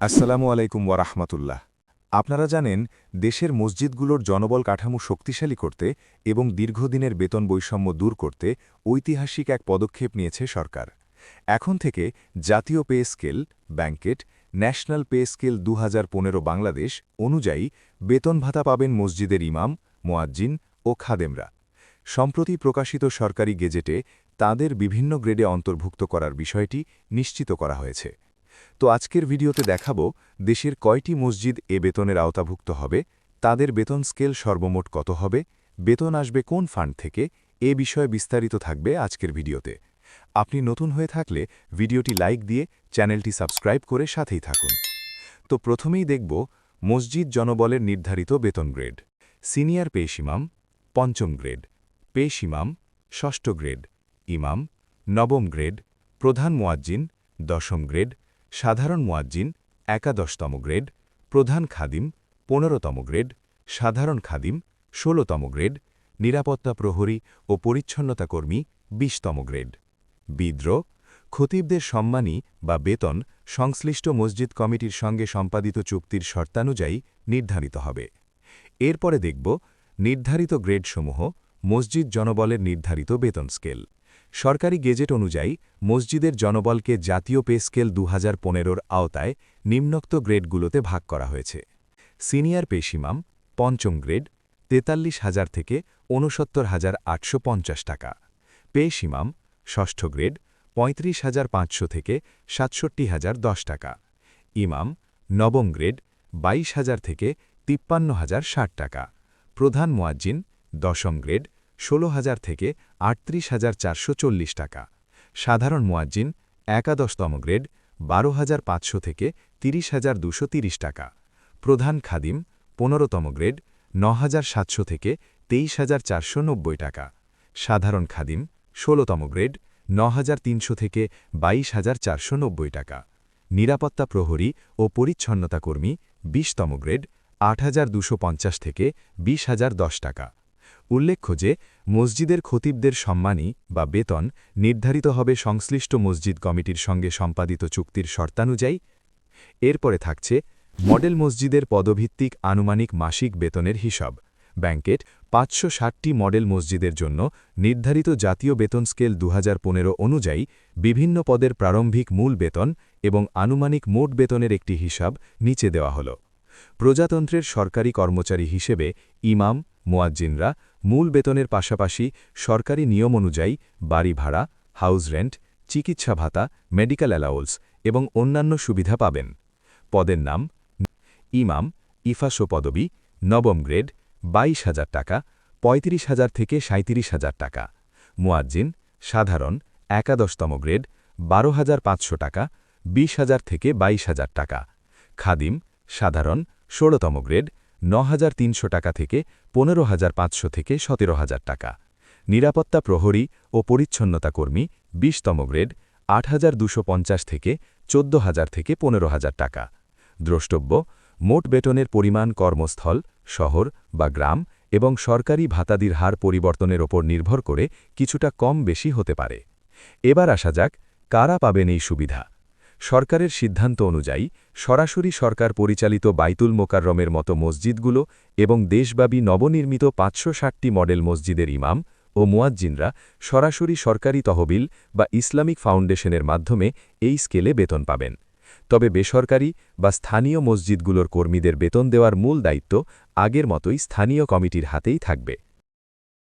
আসসালামু আলাইকুম ওয়ারাহমাতুল্লাহ আপনারা জানেন, দেশের মসজিদগুলোর জনবল কাঠামো শক্তিশালী করতে এবং দীর্ঘদিনের বেতন বৈষম্য দূর করতে ঐতিহাসিক এক পদক্ষেপ নিয়েছে সরকার। এখন থেকে জাতীয় পে স্কেল, ব্যাংকেট, ন্যাশনাল পে স্কেল দু হাজার পনেরো বাংলাদেশ অনুযায়ী বেতন ভাতা পাবেন মসজিদের ইমাম, মোয়াজ্জিন ও খাদেমরা। সম্প্রতি প্রকাশিত সরকারি গেজেটে তাদের বিভিন্ন গ্রেডে অন্তর্ভুক্ত করার বিষয়টি নিশ্চিত করা হয়েছে। তো আজকের ভিডিওতে দেখাবো দেশের কয়টি মসজিদ এ বেতনের আওতাভুক্ত হবে, তাদের বেতন স্কেল সর্বমোট কত হবে, বেতন আসবে কোন ফান্ড থেকে, এ বিষয়ে বিস্তারিত থাকবে আজকের ভিডিওতে। আপনি নতুন হয়ে থাকলে ভিডিওটি লাইক দিয়ে চ্যানেলটি সাবস্ক্রাইব করে সাথেই থাকুন। তো প্রথমেই দেখব মসজিদ জনবলের নির্ধারিত বেতন গ্রেড। সিনিয়র পেশ ইমাম পঞ্চম গ্রেড। পেশ ইমাম ষষ্ঠ গ্রেড। ইমাম, নবম গ্রেড। প্রধান মোয়াজ্জিন, দশম গ্রেড। সাধারণ মোয়াজ্জিন, একাদশতম গ্রেড, প্রধান খাদিম, পনেরোতম গ্রেড, সাধারণ খাদিম, ষোলতম গ্রেড, নিরাপত্তা প্রহরী ও পরিচ্ছন্নতা কর্মী, বিশতম গ্রেড। বিদ্রোহ, খতিবদের সম্মানী বা বেতন সংশ্লিষ্ট মসজিদ কমিটির সঙ্গে সম্পাদিত চুক্তির শর্তানুযায়ী নির্ধারিত হবে। এরপরে দেখব নির্ধারিত গ্রেডসমূহ মসজিদ জনবলের নির্ধারিত বেতন স্কেল। সরকারি গেজেট অনুযায়ী, মসজিদের জনবলকে জাতীয় পে স্কেল দু হাজার আওতায় নিম্নোক্ত গ্রেডগুলোতে ভাগ করা হয়েছে। সিনিয়র পেশিমাম পঞ্চম গ্রেড, তেতাল্লিশ হাজার থেকে ঊনসত্তর হাজার আটশো টাকা। পেশ ইমাম ষষ্ঠ গ্রেড, পঁয়ত্রিশ হাজার পাঁচশো থেকে সাতষট্টি হাজার দশ টাকা। ইমাম, নবম গ্রেড, বাইশ হাজার থেকে তিপ্পান্ন হাজার ষাট টাকা। প্রধান মোয়াজ্জিন, দশম গ্রেড ষোলো হাজার থেকে আটত্রিশ হাজার চারশো চল্লিশ টাকা। সাধারণ মোয়াজ্জিন, একাদশতম গ্রেড, বারো হাজার পাঁচশো থেকে তিরিশ হাজার দুশো তিরিশ টাকা। প্রধান খাদিম, পনেরোতম গ্রেড ন হাজার সাতশো থেকে তেইশ হাজার চারশো নব্বই টাকা। সাধারণ খাদিম, ষোলোতম গ্রেড ন হাজার তিনশো থেকে বাইশ হাজার চারশো নব্বই টাকা। নিরাপত্তা প্রহরী ও পরিচ্ছন্নতা কর্মী, বিশতম গ্রেড, আট হাজার দুশো পঞ্চাশ থেকে বিশ হাজার দশ টাকা। উল্লেখ্য যে, মসজিদের খতিবদের সম্মানী বা বেতন নির্ধারিত হবে সংশ্লিষ্ট মসজিদ কমিটির সঙ্গে সম্পাদিত চুক্তির শর্তানুযায়ী। এরপরে থাকছে, মডেল মসজিদের পদভিত্তিক আনুমানিক মাসিক বেতনের হিসাব। ব্যাংকেট পাঁচশো ষাটটি মডেল মসজিদের জন্য নির্ধারিত জাতীয় বেতন স্কেল দু হাজার পনেরো অনুযায়ী বিভিন্ন পদের প্রারম্ভিক মূল বেতন এবং আনুমানিক মোট বেতনের একটি হিসাব নিচে দেওয়া হল। প্রজাতন্ত্রের সরকারি কর্মচারী হিসেবে ইমাম, মোয়াজ্জিনরা মূল বেতনের পাশাপাশি সরকারি নিয়ম অনুযায়ী বাড়ি ভাড়া, হাউস রেন্ট, চিকিৎসা ভাতা, মেডিকেল অ্যালাউন্স এবং অন্যান্য সুবিধা পাবেন। পদের নাম ইমাম, ইফাসো পদবি, নবম গ্রেড, বাইশ হাজার টাকা, পঁয়ত্রিশ হাজার থেকে সাঁত্রিশ হাজার টাকা। মুয়াজ্জিন, সাধারণ, একাদশতম গ্রেড, বারো হাজার পাঁচশো টাকা, বিশ হাজার থেকে বাইশ হাজার টাকা। খাদিম, সাধারণ ষোলতম গ্রেড ন টাকা থেকে পনেরো হাজার পাঁচশো থেকে সতেরো হাজার টাকা। নিরাপত্তা প্রহরী ও পরিচ্ছন্নতা কর্মী বিশতম গ্রেড আট থেকে চোদ্দ হাজার থেকে পনেরো হাজার টাকা। দ্রষ্টব্য, মোট বেতনের পরিমাণ কর্মস্থল, শহর বা গ্রাম এবং সরকারি ভাতাদির হার পরিবর্তনের ওপর নির্ভর করে কিছুটা কম বেশি হতে পারে। এবার আসা যাক, কারা পাবেন এই সুবিধা? সরকারের সিদ্ধান্ত অনুযায়ী, সরাসরি সরকার পরিচালিত বাইতুল মোকাররমের মতো মসজিদগুলো এবং দেশব্যাপী নবনির্মিত পাঁচশো ষাটটি মডেল মসজিদের ইমাম ও মুয়াজ্জিনরা সরাসরি সরকারি তহবিল বা ইসলামিক ফাউন্ডেশনের মাধ্যমে এই স্কেলে বেতন পাবেন। তবে বেসরকারি বা স্থানীয় মসজিদগুলোর কর্মীদের বেতন দেওয়ার মূল দায়িত্ব আগের মতোই স্থানীয় কমিটির হাতেই থাকবে।